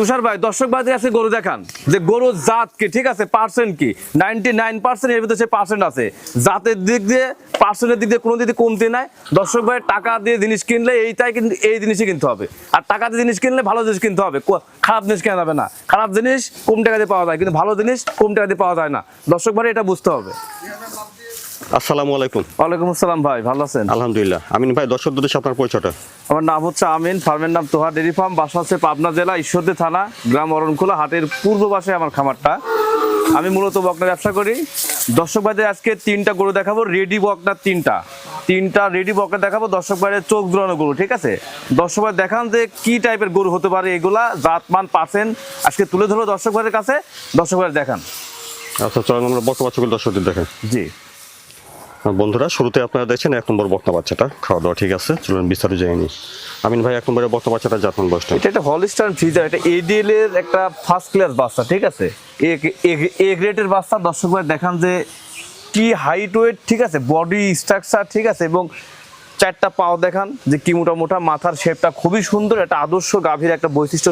তুষার ভাই, দর্শক ভাইদের কাছে গরু দেখান। যে গরুর জাত কি, ঠিক আছে? পার্সেন্ট কি? নাইনটি নাইন পার্সেন্ট এর ভিতরে সে পার্সেন্ট আছে। জাতের দিক দিয়ে পার্সেন্টের দিক দিয়ে কোনো দিক কমতি নাই। দর্শক ভাই, টাকা দিয়ে জিনিস কিনলে এইটাই কিন্তু এই জিনিসই কিনতে হবে। আর টাকা দিয়ে জিনিস কিনলে ভালো জিনিস কিনতে হবে। খারাপ জিনিস কেনা যাবে না। খারাপ জিনিস কম টাকা দিয়ে পাওয়া যায়, কিন্তু ভালো জিনিস কম টাকা দিয়ে পাওয়া যায় না। দর্শক ভাই, এটা বুঝতে হবে। আসসালামু আলাইকুম। ওয়ালাইকুম আসসালাম ভাই ভালো আছেন? আলহামদুলিল্লাহ। আমিন ভাই দর্শকদের সাথে আপনার পরিচয়টা। আমার নাম হচ্ছে আমিন ফার্মের নাম তোহা ডেরি ফার্ম বাসা হচ্ছে পাবনা জেলা ঈশ্বরদী থানা গ্রাম অরণখোলা হাটের পূর্ব পাশে আমার খামারটা। আমি মূলত বকনা ব্যবসা করি। দর্শক ভাইদের আজকে তিনটা গরু দেখাবো রেডি বকনার তিনটা। তিনটা রেডি বকনা দেখাবো দর্শক ভাইয়ের চোখ জোড়ানো গরু ঠিক আছে? দর্শক ভাই দেখান যে কি টাইপের গরু হতে পারে এগুলা জাতমান পার্সেন্ট আজকে তুলে ধরো দর্শক ভাইয়ের কাছে। দর্শক ভাইয়ের দেখান। আচ্ছা চলেন আমরা বাচ্চাগুলো দর্শকদের দেখেন জি। বন্ধুরা, শুরুতে আপনারা দেখছেন এক নম্বর বক্তা বাচ্চাটা। খাওয়া দাওয়া ঠিক আছে, চলুন বিস্তারিত নিই। আমিন ভাই, এক নম্বরের বক্তা বাচ্চাটা জাতমান বয়সটা? এটা একটা হলিস্টার ফ্রিজার এটা এডিএল এর একটা ফার্স্ট ক্লাস বাচ্চা, ঠিক আছে? এ গ্রেডের বাচ্চা, দর্শক ভাই, দেখান যে কি হাইট ওয়েট ঠিক আছে? বডি স্ট্রাকচার ঠিক আছে? এবং চারটা পাও দেখান যে কি মোটা মোটা মাথার শেপটা খুবই সুন্দর, একটা আদর্শ গাভীর একটা বৈশিষ্ট্য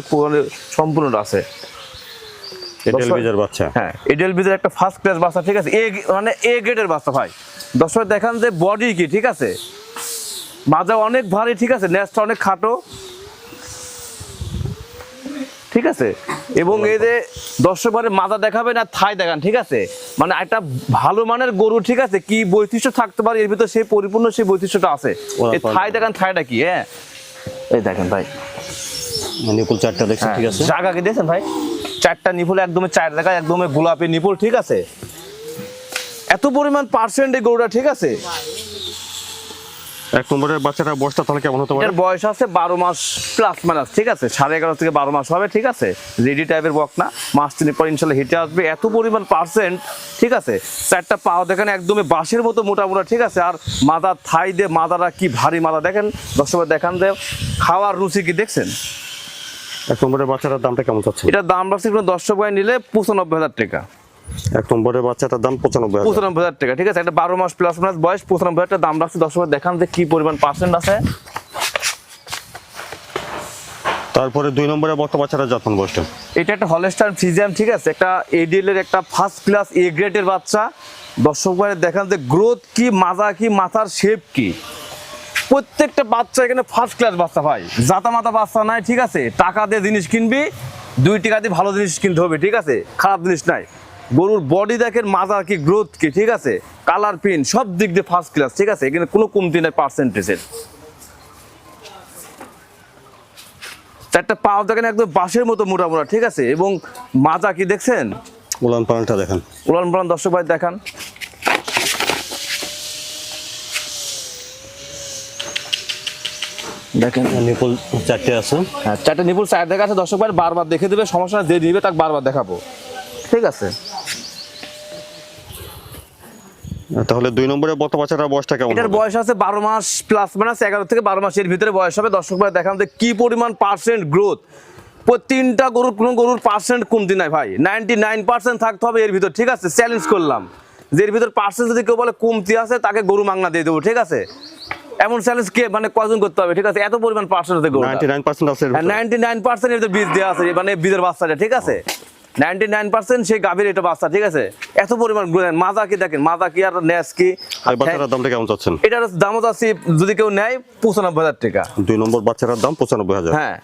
সম্পূর্ণ আছে। বাচ্চা। হ্যাঁ একটা ফার্স্ট ক্লাস বাচ্চা ঠিক আছে? এ মানে এ গ্রেডের বাচ্চা ভাই। দর্শক দেখান যে বডি কি ঠিক আছে? মাজা অনেক ভারী ঠিক আছে? নেসটা অনেক খাটো। ঠিক আছে? এবং এই যে দর্শক মানে মাজা দেখাবে না থাই দেখান ঠিক আছে? মানে একটা ভালো মানের গরু ঠিক আছে? কি বৈশিষ্ট্য থাকতে পারে এর ভিতরে সেই পরিপূর্ণ সেই বৈশিষ্ট্যটা আছে। এই থাই দেখান থাইটা কি হ্যাঁ? এই দেখেন ভাই। চারটা দেখছেন ঠিক আছে? জায়গা কি দিয়েছেন ভাই? চারটা নিপুল একদমই চার দেখা একদমই গোলাপি নিপুল ঠিক আছে? এত পরিমাণ পার্সেন্ট এই গরুটা ঠিক আছে? এক নম্বরের বাচ্চাটা বয়সটা তাহলে কেমন হতে পারে? বয়স আছে বারো মাস প্লাস মাইনাস ঠিক আছে? সাড়ে এগারো থেকে বারো মাস হবে ঠিক আছে? রেডি টাইপের বক না মাস তিনের পর ইনশাল্লাহ হিটে আসবে। এত পরিমাণ পার্সেন্ট ঠিক আছে? চারটা পাও দেখেন একদমই বাঁশের মতো মোটা মোটা ঠিক আছে? আর মাদার থাই দিয়ে মাদারা কি ভারী মাদা দেখেন? দর্শক দেখান যে খাওয়ার রুচি কি দেখছেন? এক নম্বরের বাচ্চাটার দামটা কেমন চাচ্ছেন? এটার দাম রাখছে কোনো দর্শক ভাই নিলে পঁচানব্বই হাজার টাকা। এক নম্বরের বাচ্চাটার দাম পঁচানব্বই পঁচানব্বই হাজার টাকা ঠিক আছে? একটা বারো মাস প্লাস মাস বয়স পঁচানব্বই হাজার দাম রাখছে। দশ হাজার দেখান যে কি পরিমাণ পার্সেন্ট আছে। তারপরে দুই নম্বরে বক্তা বাচ্চাটা জাতমান বয়সটা। এটা একটা হলস্টার ফিজিয়াম ঠিক আছে? একটা এডিএল এর একটা ফার্স্ট ক্লাস এ গ্রেডের বাচ্চা। দর্শক ভাই দেখান যে গ্রোথ কি মাজা কি মাথার শেপ কি? প্রত্যেকটা বাচ্চা এখানে ফার্স্ট ক্লাস বাচ্চা ভাই। জাতা মাতা বাচ্চা নাই ঠিক আছে? টাকা দিয়ে জিনিস কিনবি দুই টাকা দিয়ে ভালো জিনিস কিনতে হবে ঠিক আছে? খারাপ জিনিস নাই। গরুর বডি দেখেন মাজা কি গ্রোথ কি ঠিক আছে? কালার পিন সব দিক দিয়ে ফার্স্ট ক্লাস ঠিক আছে? এখানে কোনো কমতি নাই পার্সেন্টেজের চারটা পাও দেখেন একদম বাঁশের মতো মোটা মোটা ঠিক আছে? এবং মাজা কি দেখছেন? উলান পালনটা দেখেন। উলান পালান দর্শক ভাই দেখান। দেখেন। নিপুল চারটে আছে। হ্যাঁ চারটে নিপুল চার দেখা আছে। দর্শক ভাই বারবার দেখে দেবে সমস্যা যে নিবে তাকে বারবার দেখাবো। ঠিক আছে? তাহলে দুই বাচ্চাটার বয়সটা কেমন এটার বয়স আছে বারো মাস প্লাস মাইনাস এগারো থেকে বারো মাসের ভিতরে বয়স হবে। দর্শক ভাই দেখান যে কি পরিমাণ পার্সেন্ট গ্রোথ তিনটা গরুর কোনো গরুর পার্সেন্ট কমতি নাই ভাই। নাইনটি নাইন পার্সেন্ট থাকতে হবে এর ভিতর ঠিক আছে? চ্যালেঞ্জ করলাম। যে এর ভিতর পার্সেন্ট যদি কেউ বলে কমতি আছে তাকে গরু মাংনা দিয়ে দেবো ঠিক আছে? এমন চ্যালেঞ্জ কে মানে কজন করতে হবে? ঠিক আছে এত পরিমাণ পার্সেন্ট আছে গরু 99% আছে এর ভিতরে। নাইনটি নাইন বীজ দেওয়া আছে মানে বীজের বাচ্চাটা ঠিক আছে? নাইনটি নাইন পার্সেন্ট সেই গাভীর এটা বাচ্চা ঠিক আছে? এত পরিমাণ গ্রোথ মাজা কি দেখেন? মাজা কি আর ন্যাস কি? আর বাচ্চাটার দামটা কেমন চাচ্ছেন? এটার আছে যদি কেউ নেয় পঁচানব্বই হাজার টাকা। দুই নম্বর বাচ্চাটার দাম পঁচানব্বই হাজার। হ্যাঁ।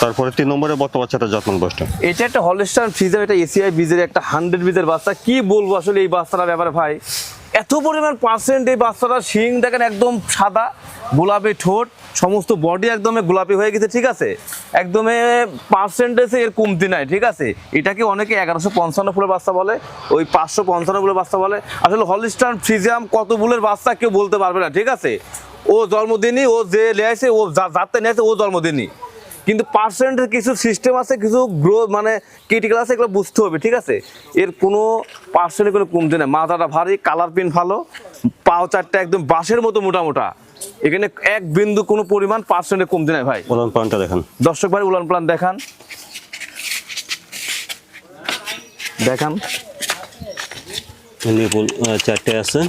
তারপরে তিন নম্বরের বক্তা বাচ্চাটা জাতমান বয়সটা। এটা একটা হলস্টার ফ্রিজার এটা এসিআই বীজের একটা হান্ড্রেড বীজের বাচ্চা। কি বলব আসলে এই বাচ্চাটার ব্যাপারে ভাই? এত পরিমাণ পার্সেন্ট এই বাচ্চাটা শিং দেখেন একদম সাদা, গোলাপি ঠোঁট, সমস্ত বডি একদমে গোলাপি হয়ে গেছে, ঠিক আছে? একদমে পার্সেন্টেজে এর কমতি নাই, ঠিক আছে? এটাকে অনেকে এগারোশো পঞ্চান্ন ফুলের বাচ্চা বলে, ওই পাঁচশো পঞ্চান্ন ফুলের বাচ্চা বলে। আসলে হলিস্টার ফ্রিজিয়াম কত ফুলের বাচ্চা কেউ বলতে পারবে না, ঠিক আছে? ও জন্মদিনই, ও যে লেয়াছে ও যাতে নিয়েছে ও জন্মদিনই। কিন্তু পার্সেন্টের কিছু সিস্টেম আছে কিছু গ্রো মানে ক্রিটিক্যাল আছে এগুলো বুঝতে হবে ঠিক আছে? এর কোনো পার্সেন্টের কোনো কমতে নেই। মাথাটা ভারী কালার পিন ভালো পাও চারটা একদম বাঁশের মতো মোটা মোটা এখানে এক বিন্দু কোনো পরিমাণ পার্সেন্টের কমতে নাই ভাই। উলান পালনটা দেখান। দর্শক ভাই উলান প্লান দেখান। দেখান। নিপুল চারটে আছে।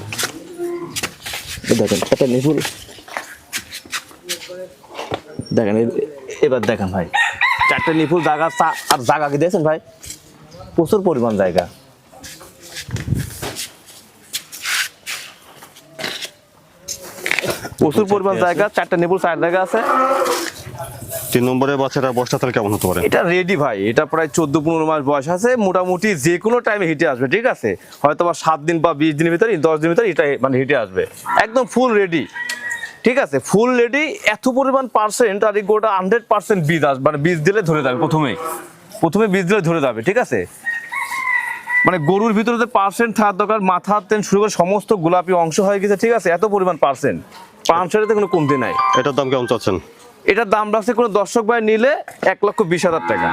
দেখেন এটা নিপুল। দেখেন এবার দেখেন ভাই চারটে নিপুল জায়গা আর জায়গা কি দিয়েছেন ভাই? প্রচুর পরিমাণ জায়গা। প্রচুর পরিমাণ জায়গা চারটে নিপুল চার জায়গা আছে। তিন নম্বরের বাচ্চাটা বয়সটা তাহলে কেমন হতে পারে? এটা রেডি ভাই এটা প্রায় চোদ্দ পনেরো মাস বয়স আছে মোটামুটি যে কোনো টাইমে হিটে আসবে ঠিক আছে? হয়তো বা সাত দিন বা বিশ দিনের ভিতরে দশ দিনের ভিতরে এটা মানে হিটে আসবে। একদম ফুল রেডি ঠিক আছে ফুল রেডি এত পরিমাণ পার্সেন্ট আর এই গোটা হান্ড্রেড পার্সেন্ট বীজ আসবে মানে বীজ দিলে ধরে যাবে প্রথমেই। প্রথমে বীজ দিলে ধরে যাবে ঠিক আছে? মানে গরুর ভিতরে যে পার্সেন্ট থাকার দরকার মাথা তেন শুরু করে সমস্ত গোলাপি অংশ হয়ে গেছে ঠিক আছে? এত পরিমাণ পার্সেন্ট পার্সেন্টে কোনো কমতি নাই। এটার দাম কেমন চাচ্ছেন? এটার দাম রাখছে কোনো দর্শক ভাই নিলে এক লক্ষ বিশ হাজার টাকা।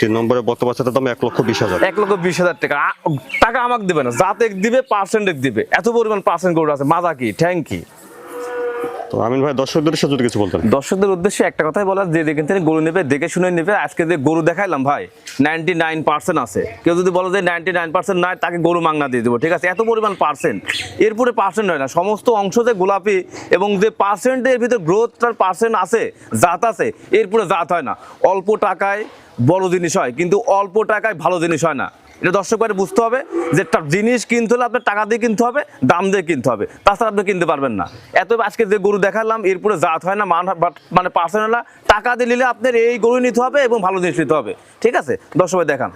তিন নম্বরের বক্তা বাচ্চাটার দাম এক লক্ষ বিশ হাজার। এক লক্ষ বিশ হাজার টাকা। টাকা আমাকে দিবে না জাত এক দিবে পার্সেন্ট এক দিবে। এত পরিমাণ পার্সেন্ট গরু আছে মাজা কি থ্যাংক কি? ভাই, দর্শকদের যদি কিছু দর্শকদের উদ্দেশ্যে একটা কথাই যে গরু নেবে, দেখে শুনে নেবে, আজকে যে গরু দেখাইলাম ভাই নাইন পার্সেন্ট আছে। কেউ যদি যে নাইন পার্সেন্ট তাকে গরু মাংনা দিয়ে দেবো, ঠিক আছে? এত পরিমাণ পার্সেন্ট এরপরে পার্সেন্ট হয় না, সমস্ত অংশ যে গোলাপি এবং যে পার্সেন্টের ভিতরে গ্রোথটার পার্সেন্ট আছে, জাত আছে, এরপরে জাত হয় না। অল্প টাকায় বড় জিনিস হয়, কিন্তু অল্প টাকায় ভালো জিনিস হয় না। এটা দর্শক বাইরে বুঝতে হবে যে জিনিস কিনতে হলে আপনার টাকা দিয়ে কিনতে হবে, দাম দিয়ে কিনতে হবে। তাছাড়া আপনি কিনতে পারবেন না। এত আজকে যে গরু দেখালাম এরপরে জাত হয় না, মান- মানে পার্সোনালা টাকা দিয়ে নিলে আপনার এই গরু নিতে হবে এবং ভালো জিনিস নিতে হবে। ঠিক আছে? দর্শক দেখান।